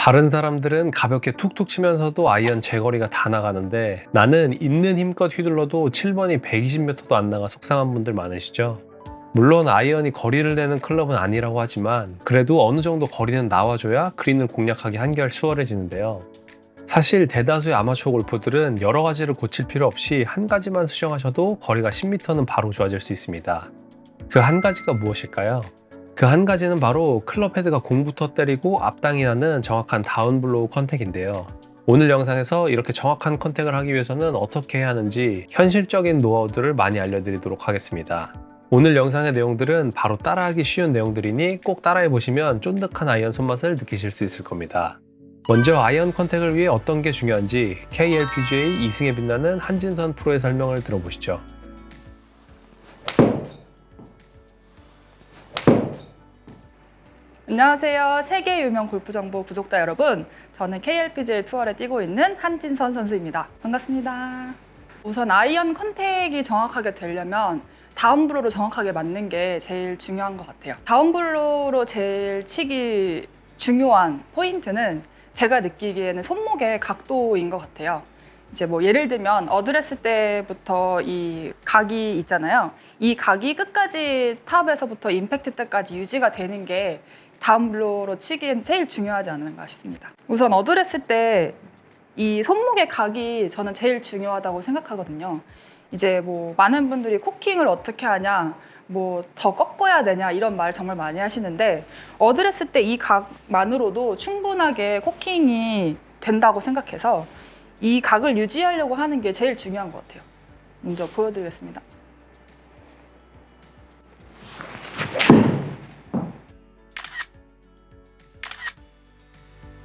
다른 사람들은 가볍게 툭툭 치면서도 아이언 제거리가 다 나가는데 나는 있는 힘껏 휘둘러도 7번이 120m도 안 나가 속상한 분들 많으시죠? 물론 아이언이 거리를 내는 클럽은 아니라고 하지만 그래도 어느 정도 거리는 나와줘야 그린을 공략하기 한결 수월해지는데요. 사실 대다수의 아마추어 골퍼들은 여러 가지를 고칠 필요 없이 한 가지만 수정하셔도 거리가 10m는 바로 좋아질 수 있습니다. 그 한 가지가 무엇일까요? 그 한 가지는 바로 클럽 헤드가 공부터 때리고 앞당이 나는 정확한 다운블로우 컨택인데요. 오늘 영상에서 이렇게 정확한 컨택을 하기 위해서는 어떻게 해야 하는지 현실적인 노하우들을 많이 알려드리도록 하겠습니다. 오늘 영상의 내용들은 바로 따라하기 쉬운 내용들이니 꼭 따라해 보시면 쫀득한 아이언 손맛을 느끼실 수 있을 겁니다. 먼저 아이언 컨택을 위해 어떤 게 중요한지 KLPGA 2승에 빛나는 한진선 프로의 설명을 들어보시죠. 안녕하세요. 세계 유명 골프 정보 구독자 여러분. 저는 KLPGA 투어를 뛰고 있는 한진선 선수입니다. 반갑습니다. 우선 아이언 컨택이 정확하게 되려면 다운블로로 정확하게 맞는 게 제일 중요한 것 같아요. 다운블로로 제일 치기 중요한 포인트는 제가 느끼기에는 손목의 각도인 것 같아요. 이제 뭐 예를 들면 어드레스 때부터 이 각이 있잖아요. 이 각이 끝까지 탑에서부터 임팩트 때까지 유지가 되는 게 다운블로로 치기엔 제일 중요하지 않은가 싶습니다. 우선 어드레스 때 이 손목의 각이 저는 제일 중요하다고 생각하거든요. 이제 뭐 많은 분들이 코킹을 어떻게 하냐, 뭐 더 꺾어야 되냐 이런 말 정말 많이 하시는데 어드레스 때 이 각만으로도 충분하게 코킹이 된다고 생각해서 이 각을 유지하려고 하는 게 제일 중요한 것 같아요. 먼저 보여드리겠습니다.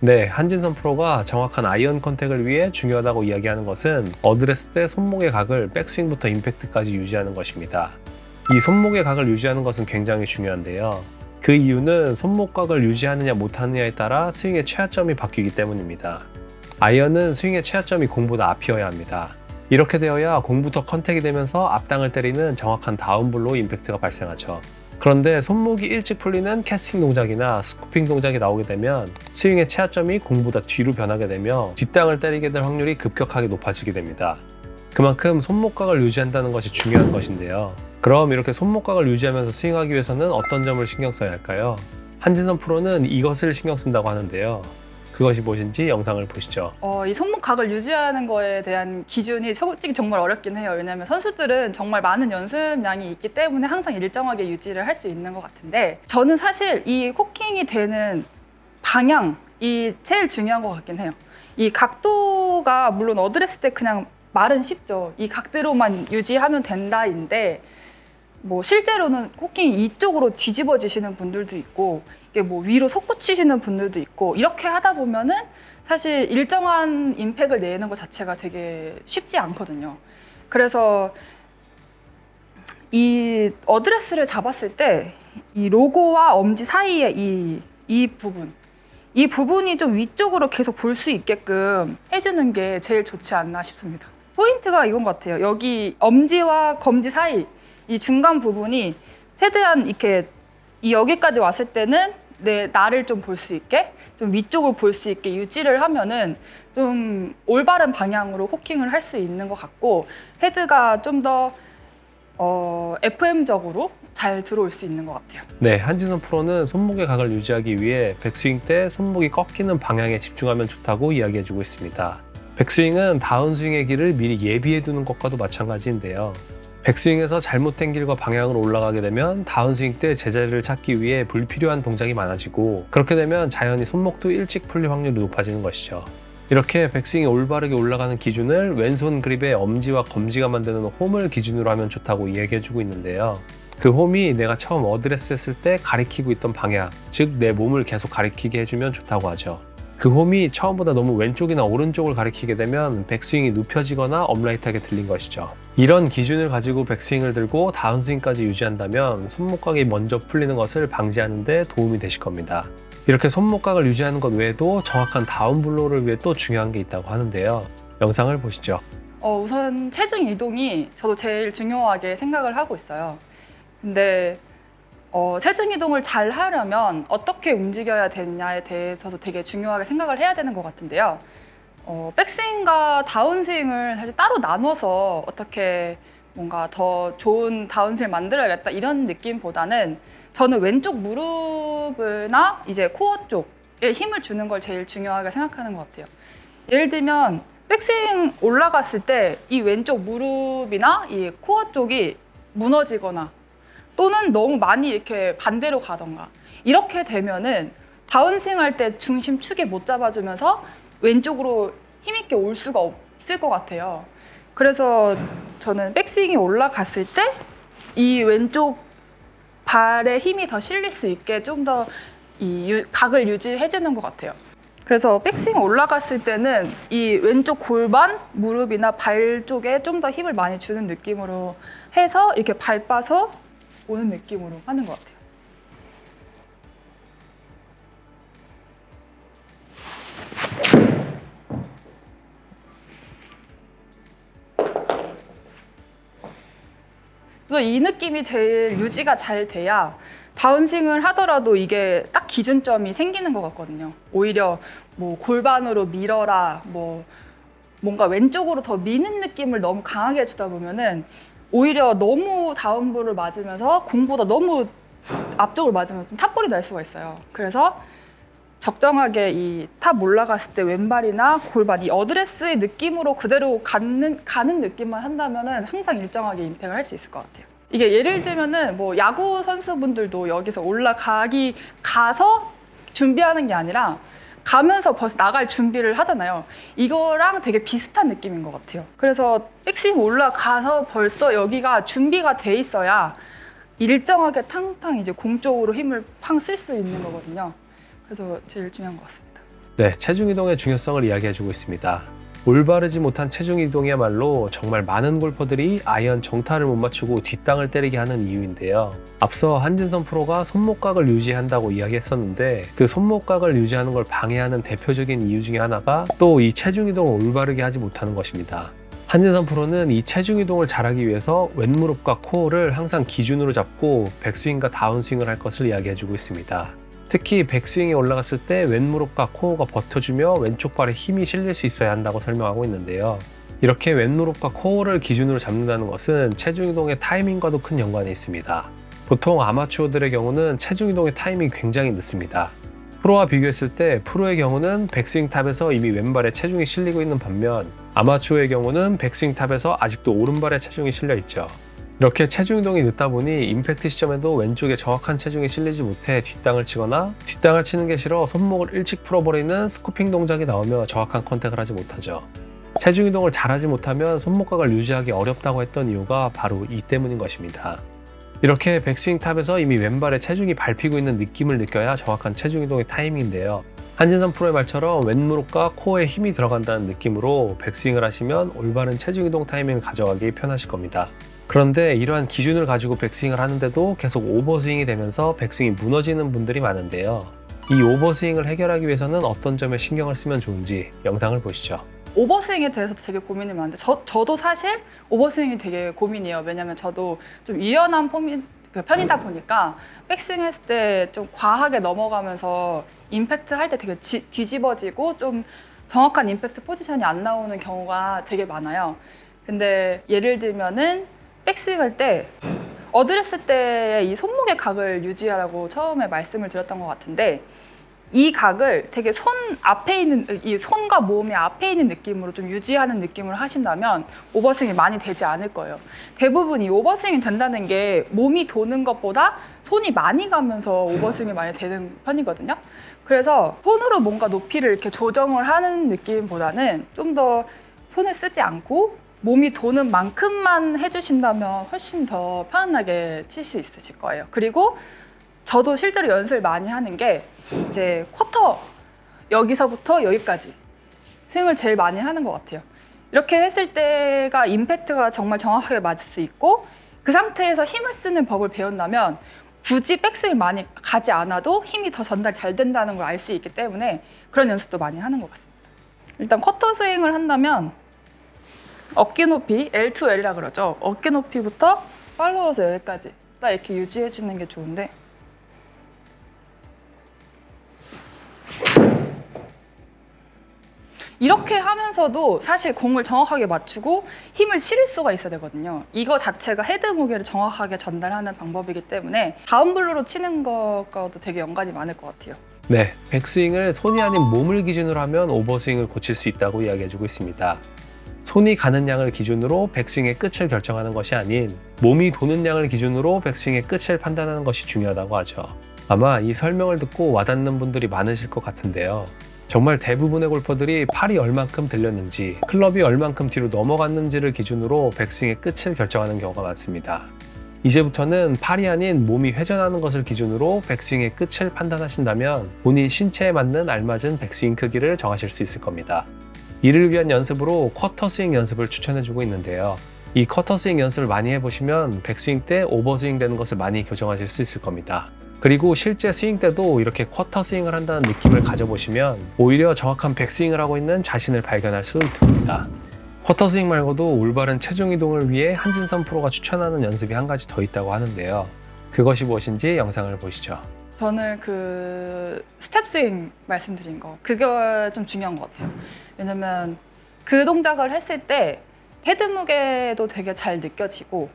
네, 한진선 프로가 정확한 아이언 컨택을 위해 중요하다고 이야기하는 것은 어드레스 때 손목의 각을 백스윙부터 임팩트까지 유지하는 것입니다. 이 손목의 각을 유지하는 것은 굉장히 중요한데요. 그 이유는 손목각을 유지하느냐 못하느냐에 따라 스윙의 최하점이 바뀌기 때문입니다. 아이언은 스윙의 최하점이 공보다 앞이어야 합니다. 이렇게 되어야 공부터 컨택이 되면서 앞당을 때리는 정확한 다운블로 임팩트가 발생하죠. 그런데 손목이 일찍 풀리는 캐스팅 동작이나 스쿠핑 동작이 나오게 되면 스윙의 최하점이 공보다 뒤로 변하게 되며 뒷땅을 때리게 될 확률이 급격하게 높아지게 됩니다. 그만큼 손목각을 유지한다는 것이 중요한 것인데요. 그럼 이렇게 손목각을 유지하면서 스윙하기 위해서는 어떤 점을 신경 써야 할까요? 한진선 프로는 이것을 신경 쓴다고 하는데요. 그것이 무엇인지 영상을 보시죠. 어, 이 손목 각을 유지하는 거에 대한 기준이 솔직히 정말 어렵긴 해요. 왜냐하면 선수들은 정말 많은 연습량이 있기 때문에 항상 일정하게 유지를 할 수 있는 것 같은데 저는 사실 이 코킹이 되는 방향이 제일 중요한 것 같긴 해요. 이 각도가 물론 어드레스 때 그냥 말은 쉽죠. 이 각대로만 유지하면 된다인데 뭐 실제로는 코킹이 이쪽으로 뒤집어지시는 분들도 있고 뭐 위로 솟구치시는 분들도 있고 이렇게 하다 보면은 사실 일정한 임팩을 내는 것 자체가 되게 쉽지 않거든요. 그래서 이 어드레스를 잡았을 때 이 로고와 엄지 사이에 이, 이 부분 이 부분이 좀 위쪽으로 계속 볼 수 있게끔 해주는 게 제일 좋지 않나 싶습니다. 포인트가 이건 것 같아요. 여기 엄지와 검지 사이 이 중간 부분이 최대한 이렇게 이 여기까지 왔을 때는 내 나를 좀 볼 수 있게 좀 위쪽을 볼 수 있게 유지를 하면은 좀 올바른 방향으로 호킹을 할 수 있는 것 같고 헤드가 좀더 어, FM적으로 잘 들어올 수 있는 것 같아요. 네, 한진선 프로는 손목의 각을 유지하기 위해 백스윙 때 손목이 꺾이는 방향에 집중하면 좋다고 이야기해주고 있습니다. 백스윙은 다운스윙의 길을 미리 예비해두는 것과도 마찬가지인데요. 백스윙에서 잘못된 길과 방향으로 올라가게 되면 다운스윙 때 제자리를 찾기 위해 불필요한 동작이 많아지고 그렇게 되면 자연히 손목도 일찍 풀릴 확률이 높아지는 것이죠. 이렇게 백스윙이 올바르게 올라가는 기준을 왼손 그립의 엄지와 검지가 만드는 홈을 기준으로 하면 좋다고 이야기해주고 있는데요. 그 홈이 내가 처음 어드레스 했을 때 가리키고 있던 방향, 즉 내 몸을 계속 가리키게 해주면 좋다고 하죠. 그 홈이 처음보다 너무 왼쪽이나 오른쪽을 가리키게 되면 백스윙이 눕혀지거나 업라이트하게 들린 것이죠. 이런 기준을 가지고 백스윙을 들고 다운스윙까지 유지한다면 손목각이 먼저 풀리는 것을 방지하는 데 도움이 되실 겁니다. 이렇게 손목각을 유지하는 것 외에도 정확한 다운블로우를 위해 또 중요한 게 있다고 하는데요. 영상을 보시죠. 어, 우선 체중 이동이 저도 제일 중요하게 생각을 하고 있어요. 근데 어, 체중 이동을 잘 하려면 어떻게 움직여야 되느냐에 대해서도 되게 중요하게 생각을 해야 되는 것 같은데요. 어, 백스윙과 다운스윙을 사실 따로 나눠서 어떻게 뭔가 더 좋은 다운스윙을 만들어야겠다 이런 느낌보다는 저는 왼쪽 무릎이나 이제 코어 쪽에 힘을 주는 걸 제일 중요하게 생각하는 것 같아요. 예를 들면 백스윙 올라갔을 때 이 왼쪽 무릎이나 이 코어 쪽이 무너지거나 또는 너무 많이 이렇게 반대로 가던가 이렇게 되면은 다운스윙 할 때 중심 축에 못 잡아주면서 왼쪽으로 힘있게 올 수가 없을 것 같아요. 그래서 저는 백스윙이 올라갔을 때 이 왼쪽 발에 힘이 더 실릴 수 있게 좀 더 이 각을 유지해주는 것 같아요. 그래서 백스윙 올라갔을 때는 이 왼쪽 골반, 무릎이나 발 쪽에 좀 더 힘을 많이 주는 느낌으로 해서 이렇게 밟아서 오는 느낌으로 하는 것 같아요. 그래서 이 느낌이 제일 유지가 잘 돼야 다운싱을 하더라도 이게 딱 기준점이 생기는 것 같거든요. 오히려 뭐 골반으로 밀어라, 뭐 뭔가 왼쪽으로 더 미는 느낌을 너무 강하게 해주다 보면은 오히려 너무 다운볼을 맞으면서 공보다 너무 앞쪽을 맞으면 좀 탑볼이 날 수가 있어요. 그래서 적정하게 이 탑 올라갔을 때 왼발이나 골반 이 어드레스의 느낌으로 그대로 가는 가는 느낌만 한다면은 항상 일정하게 임팩을 할 수 있을 것 같아요. 이게 예를 들면은 뭐 야구 선수분들도 여기서 올라가기 가서 준비하는 게 아니라 가면서 벌써 나갈 준비를 하잖아요. 이거랑 되게 비슷한 느낌인 것 같아요. 그래서 백스윙 올라가서 벌써 여기가 준비가 돼 있어야 일정하게 탕탕 이제 공 쪽으로 힘을 팡 쓸 수 있는 거거든요. 그래서 제일 중요한 것 같습니다. 네, 체중 이동의 중요성을 이야기해주고 있습니다. 올바르지 못한 체중 이동이야말로 정말 많은 골퍼들이 아이언 정타를 못 맞추고 뒷땅을 때리게 하는 이유인데요. 앞서 한진선 프로가 손목각을 유지한다고 이야기했었는데 그 손목각을 유지하는 걸 방해하는 대표적인 이유 중에 하나가 또 이 체중 이동을 올바르게 하지 못하는 것입니다. 한진선 프로는 이 체중 이동을 잘하기 위해서 왼무릎과 코어를 항상 기준으로 잡고 백스윙과 다운스윙을 할 것을 이야기해주고 있습니다. 특히 백스윙이 올라갔을 때 왼무릎과 코어가 버텨주며 왼쪽 발에 힘이 실릴 수 있어야 한다고 설명하고 있는데요. 이렇게 왼무릎과 코어를 기준으로 잡는다는 것은 체중 이동의 타이밍과도 큰 연관이 있습니다. 보통 아마추어들의 경우는 체중 이동의 타이밍이 굉장히 늦습니다. 프로와 비교했을 때 프로의 경우는 백스윙 탑에서 이미 왼발에 체중이 실리고 있는 반면 아마추어의 경우는 백스윙 탑에서 아직도 오른발에 체중이 실려 있죠. 이렇게 체중 이동이 늦다 보니 임팩트 시점에도 왼쪽에 정확한 체중이 실리지 못해 뒷땅을 치거나 뒷땅을 치는 게 싫어 손목을 일찍 풀어버리는 스쿠핑 동작이 나오며 정확한 컨택을 하지 못하죠. 체중 이동을 잘하지 못하면 손목각을 유지하기 어렵다고 했던 이유가 바로 이 때문인 것입니다. 이렇게 백스윙 탑에서 이미 왼발에 체중이 밟히고 있는 느낌을 느껴야 정확한 체중 이동의 타이밍인데요. 한진선 프로의 말처럼 왼무릎과 코어에 힘이 들어간다는 느낌으로 백스윙을 하시면 올바른 체중 이동 타이밍을 가져가기 편하실 겁니다. 그런데 이러한 기준을 가지고 백스윙을 하는데도 계속 오버스윙이 되면서 백스윙이 무너지는 분들이 많은데요. 이 오버스윙을 해결하기 위해서는 어떤 점에 신경을 쓰면 좋은지 영상을 보시죠. 오버스윙에 대해서도 되게 고민이 많은데 저, 저도 사실 오버스윙이 되게 고민이에요. 왜냐면 저도 좀 유연한 폼이, 그 편이다 보니까 백스윙 했을 때 좀 과하게 넘어가면서 임팩트 할 때 되게 지- 뒤집어지고 좀 정확한 임팩트 포지션이 안 나오는 경우가 되게 많아요. 근데 예를 들면은 백스윙 할 때 어드레스 때 이 손목의 각을 유지하라고 처음에 말씀을 드렸던 것 같은데 이 각을 되게 손 앞에 있는 이 손과 몸의 앞에 있는 느낌으로 좀 유지하는 느낌으로 하신다면 오버스윙이 많이 되지 않을 거예요. 대부분 이 오버스윙이 된다는 게 몸이 도는 것보다 손이 많이 가면서 오버스윙이 많이 되는 편이거든요. 그래서 손으로 뭔가 높이를 이렇게 조정을 하는 느낌보다는 좀 더 손을 쓰지 않고 몸이 도는 만큼만 해주신다면 훨씬 더 편안하게 칠 수 있으실 거예요. 그리고 저도 실제로 연습을 많이 하는 게 이제 쿼터 여기서부터 여기까지 스윙을 제일 많이 하는 것 같아요. 이렇게 했을 때가 임팩트가 정말 정확하게 맞을 수 있고 그 상태에서 힘을 쓰는 법을 배운다면 굳이 백스윙 많이 가지 않아도 힘이 더 전달 잘 된다는 걸 알 수 있기 때문에 그런 연습도 많이 하는 것 같습니다. 일단 쿼터 스윙을 한다면 어깨 높이 L2L이라 그러죠. 어깨 높이부터 팔로워서 여기까지 딱 이렇게 유지해 주는 게 좋은데 이렇게 하면서도 사실 공을 정확하게 맞추고 힘을 실을 수가 있어야 되거든요. 이거 자체가 헤드 무게를 정확하게 전달하는 방법이기 때문에 다운블로로 치는 것과도 되게 연관이 많을 것 같아요. 네, 백스윙을 손이 아닌 몸을 기준으로 하면 오버스윙을 고칠 수 있다고 이야기해주고 있습니다. 손이 가는 양을 기준으로 백스윙의 끝을 결정하는 것이 아닌 몸이 도는 양을 기준으로 백스윙의 끝을 판단하는 것이 중요하다고 하죠. 아마 이 설명을 듣고 와닿는 분들이 많으실 것 같은데요. 정말 대부분의 골퍼들이 팔이 얼만큼 들렸는지, 클럽이 얼만큼 뒤로 넘어갔는지를 기준으로 백스윙의 끝을 결정하는 경우가 많습니다. 이제부터는 팔이 아닌 몸이 회전하는 것을 기준으로 백스윙의 끝을 판단하신다면 본인 신체에 맞는 알맞은 백스윙 크기를 정하실 수 있을 겁니다. 이를 위한 연습으로 쿼터 스윙 연습을 추천해주고 있는데요. 이 쿼터 스윙 연습을 많이 해보시면 백스윙 때 오버스윙 되는 것을 많이 교정하실 수 있을 겁니다. 그리고 실제 스윙 때도 이렇게 쿼터 스윙을 한다는 느낌을 가져보시면 오히려 정확한 백스윙을 하고 있는 자신을 발견할 수 있습니다. 쿼터 스윙 말고도 올바른 체중 이동을 위해 한진선 프로가 추천하는 연습이 한 가지 더 있다고 하는데요. 그것이 무엇인지 영상을 보시죠. 저는 그 스텝 스윙 말씀드린 거 그게 좀 중요한 것 같아요. 왜냐면 그 동작을 했을 때 헤드 무게도 되게 잘 느껴지고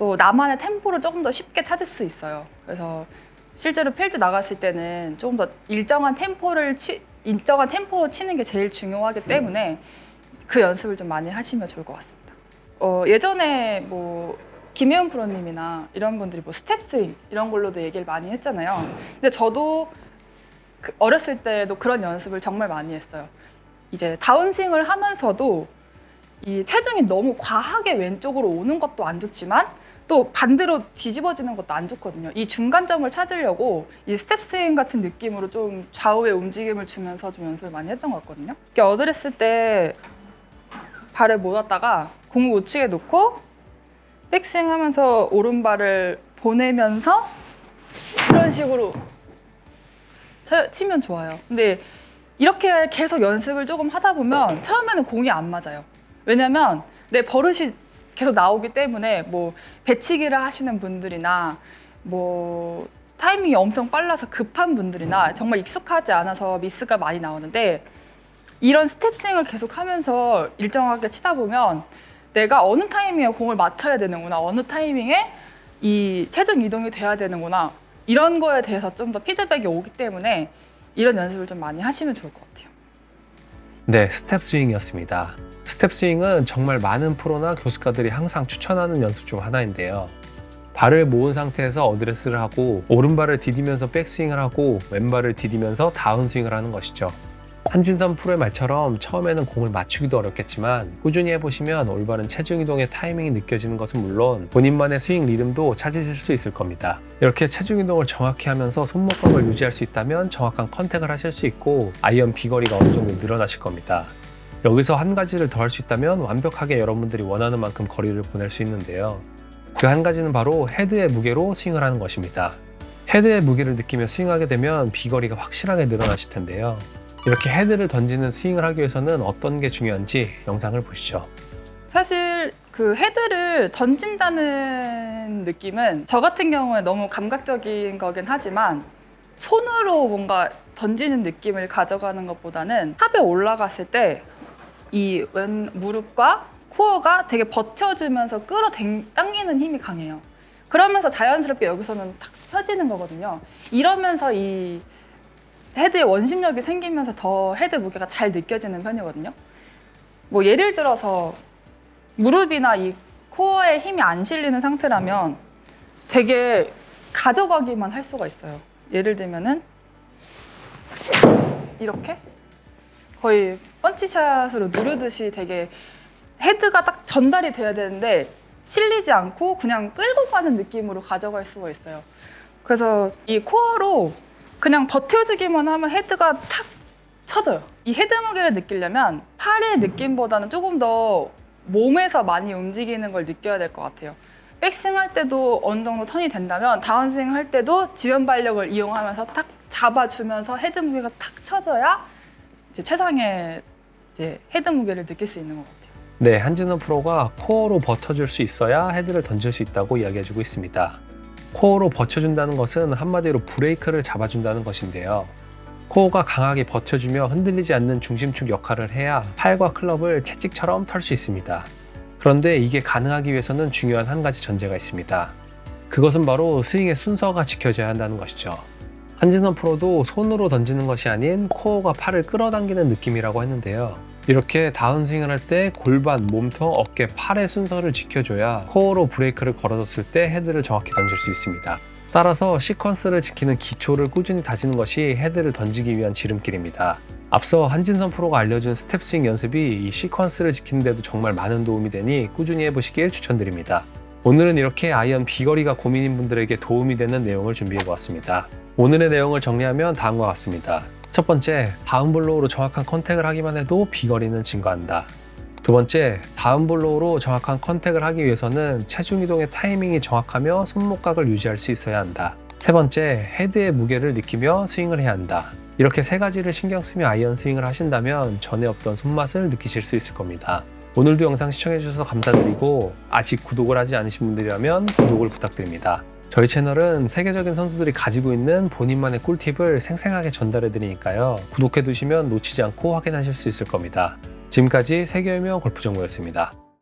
또 나만의 템포를 조금 더 쉽게 찾을 수 있어요. 그래서 실제로 필드 나갔을 때는 조금 더 일정한 템포를 치, 일정한 템포로 치는 게 제일 중요하기 때문에 그 연습을 좀 많이 하시면 좋을 것 같습니다. 어, 예전에 뭐 김혜은 프로님이나 이런 분들이 뭐 스텝 스윙 이런 걸로도 얘기를 많이 했잖아요. 근데 저도 그 어렸을 때도 그런 연습을 정말 많이 했어요. 이제 다운스윙을 하면서도 이 체중이 너무 과하게 왼쪽으로 오는 것도 안 좋지만 또 반대로 뒤집어지는 것도 안 좋거든요. 이 중간점을 찾으려고 이 스텝 스윙 같은 느낌으로 좀 좌우의 움직임을 주면서 좀 연습을 많이 했던 것 같거든요. 이렇게 어드레스 때 발을 모았다가 공을 우측에 놓고 백스윙 하면서 오른발을 보내면서 이런 식으로 쳐- 치면 좋아요. 근데 이렇게 계속 연습을 조금 하다 보면 처음에는 공이 안 맞아요. 왜냐면 내 버릇이 계속 나오기 때문에 뭐 배치기를 하시는 분들이나 뭐 타이밍이 엄청 빨라서 급한 분들이나 정말 익숙하지 않아서 미스가 많이 나오는데 이런 스텝 스윙을 계속 하면서 일정하게 치다 보면 내가 어느 타이밍에 공을 맞춰야 되는구나 어느 타이밍에 이 체중 이동이 돼야 되는구나 이런 거에 대해서 좀 더 피드백이 오기 때문에 이런 연습을 좀 많이 하시면 좋을 것 같아요. 네, 스텝 스윙이었습니다. 스텝 스윙은 정말 많은 프로나 교습가들이 항상 추천하는 연습 중 하나인데요. 발을 모은 상태에서 어드레스를 하고 오른발을 디디면서 백스윙을 하고 왼발을 디디면서 다운스윙을 하는 것이죠. 한진선 프로의 말처럼 처음에는 공을 맞추기도 어렵겠지만 꾸준히 해보시면 올바른 체중 이동의 타이밍이 느껴지는 것은 물론 본인만의 스윙 리듬도 찾으실 수 있을 겁니다. 이렇게 체중 이동을 정확히 하면서 손목감을 유지할 수 있다면 정확한 컨택을 하실 수 있고 아이언 비거리가 어느 정도 늘어나실 겁니다. 여기서 한 가지를 더 할 수 있다면 완벽하게 여러분들이 원하는 만큼 거리를 보낼 수 있는데요. 그 한 가지는 바로 헤드의 무게로 스윙을 하는 것입니다. 헤드의 무게를 느끼며 스윙하게 되면 비거리가 확실하게 늘어나실 텐데요. 이렇게 헤드를 던지는 스윙을 하기 위해서는 어떤 게 중요한지 영상을 보시죠. 사실 그 헤드를 던진다는 느낌은 저 같은 경우에 너무 감각적인 거긴 하지만 손으로 뭔가 던지는 느낌을 가져가는 것보다는 탑에 올라갔을 때 이 왼 무릎과 코어가 되게 버텨주면서 끌어당기는 힘이 강해요. 그러면서 자연스럽게 여기서는 탁 펴지는 거거든요. 이러면서 이 헤드에 원심력이 생기면서 더 헤드 무게가 잘 느껴지는 편이거든요. 뭐 예를 들어서 무릎이나 이 코어에 힘이 안 실리는 상태라면 되게 가져가기만 할 수가 있어요. 예를 들면은 이렇게 거의 펀치샷으로 누르듯이 되게 헤드가 딱 전달이 돼야 되는데 실리지 않고 그냥 끌고 가는 느낌으로 가져갈 수가 있어요. 그래서 이 코어로 그냥 버텨주기만 하면 헤드가 탁 쳐져요. 이 헤드 무게를 느끼려면 팔의 느낌보다는 조금 더 몸에서 많이 움직이는 걸 느껴야 될 것 같아요. 백스윙 할 때도 어느 정도 턴이 된다면 다운스윙 할 때도 지변 발력을 이용하면서 탁 잡아주면서 헤드 무게가 탁 쳐져야 이제 최상의 이제 헤드 무게를 느낄 수 있는 것 같아요. 네, 한진호 프로가 코어로 버텨줄 수 있어야 헤드를 던질 수 있다고 이야기해주고 있습니다. 코어로 버텨준다는 것은 한마디로 브레이크를 잡아준다는 것인데요. 코어가 강하게 버텨주며 흔들리지 않는 중심축 역할을 해야 팔과 클럽을 채찍처럼 털 수 있습니다. 그런데 이게 가능하기 위해서는 중요한 한 가지 전제가 있습니다. 그것은 바로 스윙의 순서가 지켜져야 한다는 것이죠. 한진선 프로도 손으로 던지는 것이 아닌 코어가 팔을 끌어당기는 느낌이라고 했는데요. 이렇게 다운스윙을 할 때 골반, 몸통, 어깨, 팔의 순서를 지켜줘야 코어로 브레이크를 걸어줬을 때 헤드를 정확히 던질 수 있습니다. 따라서 시퀀스를 지키는 기초를 꾸준히 다지는 것이 헤드를 던지기 위한 지름길입니다. 앞서 한진선 프로가 알려준 스텝 스윙 연습이 이 시퀀스를 지키는 데도 정말 많은 도움이 되니 꾸준히 해보시길 추천드립니다. 오늘은 이렇게 아이언 비거리가 고민인 분들에게 도움이 되는 내용을 준비해 보았습니다. 오늘의 내용을 정리하면 다음과 같습니다. 첫 번째, 다운 블로우로 정확한 컨택을 하기만 해도 비거리는 증가한다. 두 번째, 다운 블로우로 정확한 컨택을 하기 위해서는 체중 이동의 타이밍이 정확하며 손목각을 유지할 수 있어야 한다. 세 번째, 헤드의 무게를 느끼며 스윙을 해야 한다. 이렇게 세 가지를 신경 쓰며 아이언 스윙을 하신다면 전에 없던 손맛을 느끼실 수 있을 겁니다. 오늘도 영상 시청해주셔서 감사드리고 아직 구독을 하지 않으신 분들이라면 구독을 부탁드립니다. 저희 채널은 세계적인 선수들이 가지고 있는 본인만의 꿀팁을 생생하게 전달해 드리니까요. 구독해 두시면 놓치지 않고 확인하실 수 있을 겁니다. 지금까지 세계유명 골프 정보였습니다.